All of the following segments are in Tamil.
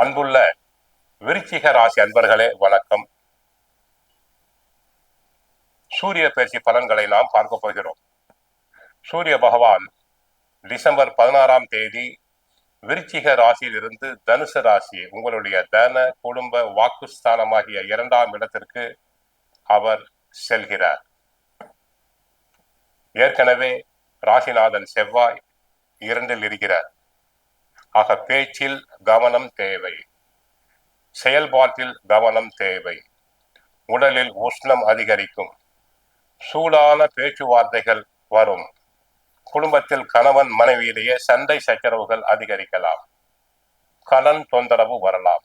அன்புள்ள விருச்சிக ராசி அன்பர்களே வணக்கம். சூரிய பயிற்சி பலன்களை நாம் பார்க்க போகிறோம். சூரிய பகவான் டிசம்பர் பதினாறாம் தேதி விருச்சிக ராசியிலிருந்து தனுசு ராசி உங்களுடைய தன குடும்ப வாக்குஸ்தானமாகிய இரண்டாம் இடத்திற்கு அவர் செல்கிறார். ஏற்கனவே ராசிநாதன் செவ்வாய் இரண்டில் இருக்கிறார். ஆக பேச்சில் கவனம் தேவை. செயல்பாட்டில் கவனம் தேவை. உடலில் உஷ்ணம் அதிகரிக்கும். சூடான பேச்சுவார்த்தைகள் வரும். குடும்பத்தில் கணவன் மனைவியிலேயே சண்டை சச்சரவுகள் அதிகரிக்கலாம். கடன் தொந்தரவு வரலாம்.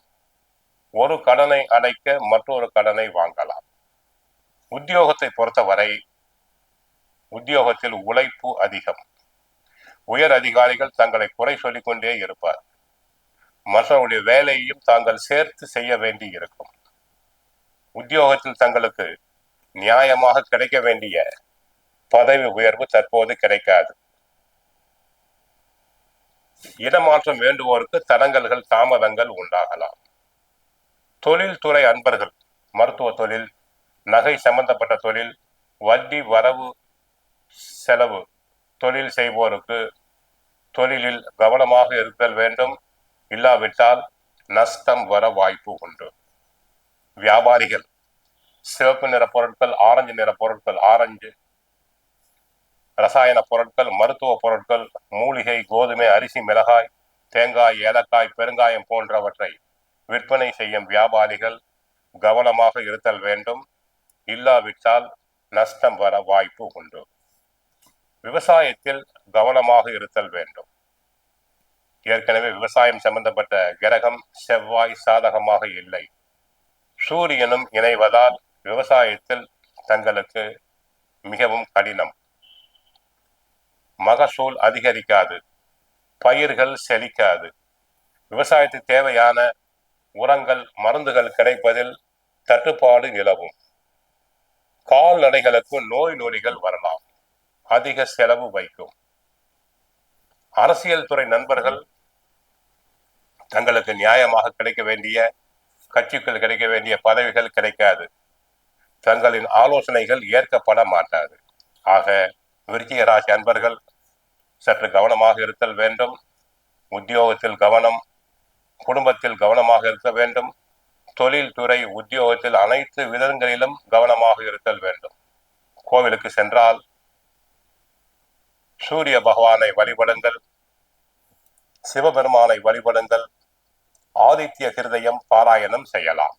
ஒரு கடனை அடைக்க மற்றொரு கடனை வாங்கலாம். உத்தியோகத்தை பொறுத்தவரை உத்தியோகத்தில் உழைப்பு அதிகம். உயர் அதிகாரிகள் தங்களை குறை சொல்லிக் கொண்டே இருப்பார். மற்றவருடைய வேலையையும் தாங்கள் சேர்த்து செய்ய வேண்டி இருக்கும் உத்தியோகத்தில் தங்களுக்கு நியாயமாக கிடைக்க வேண்டிய பதவி உயர்வு தற்போது கிடைக்காது. இடமாற்றம் வேண்டுவோருக்கு தடங்கல்கள் தாமதங்கள் உண்டாகலாம். தொழில்துறை அன்பர்கள் மருத்துவ தொழில் நகை சம்பந்தப்பட்ட தொழில் வட்டி வரவு செலவு தொழில் செய்வோருக்கு தொழிலில் கவனமாக இருத்தல் வேண்டும். இல்லாவிட்டால் நஷ்டம் வர வாய்ப்பு உண்டு. வியாபாரிகள் சிவப்பு நிற பொருட்கள் ஆரஞ்சு நிற பொருட்கள் ஆரஞ்சு ரசாயன பொருட்கள் மருத்துவ பொருட்கள் மூலிகை கோதுமை அரிசி மிளகாய் தேங்காய் ஏலக்காய் பெருங்காயம் போன்றவற்றை விற்பனை செய்யும் வியாபாரிகள் கவனமாக இருத்தல் வேண்டும். இல்லாவிட்டால் நஷ்டம் வர வாய்ப்பு உண்டு. விவசாயத்தில் கவனமாக இருத்தல் வேண்டும். ஏற்கனவே விவசாயம் சம்பந்தப்பட்ட கிரகம் செவ்வாய் சாதகமாக இல்லை. சூரியனும் இணைவதால் விவசாயத்தில் தங்களுக்கு மிகவும் கடினம். மகசூல் அதிகரிக்காது. பயிர்கள் செழிக்காது. விவசாயத்துக்கு தேவையான உரங்கள் மருந்துகள் கிடைப்பதில் தட்டுப்பாடு நிலவும். கால்நடைகளுக்கு நோய் நொடிகள் வரலாம். அதிக செலவு வைக்கும். அரசியல் துறை நண்பர்கள் தங்களுக்கு நியாயமாக கிடைக்க வேண்டிய கட்சிக்குள் கிடைக்க வேண்டிய பதவிகள் கிடைக்காது. தங்களின் ஆலோசனைகள் ஏற்கப்பட மாட்டாது. ஆக விருச்சிக ராசி அன்பர்கள் சற்று கவனமாக இருத்தல் வேண்டும். உத்தியோகத்தில் கவனம் குடும்பத்தில் கவனமாக இருக்க வேண்டும். தொழில் துறை உத்தியோகத்தில் அனைத்து விதங்களிலும் கவனமாக இருத்தல் வேண்டும். கோவிலுக்கு சென்றால் சூரிய பகவானை வழிபடுங்கள். சிவபெருமானை வழிபடுங்கள். ஆதித்ய ஹிருதயம் பாராயணம் செய்யலாம்.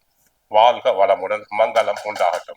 வாழ்க வளமுடன் மங்களம் உண்டாகட்டும்.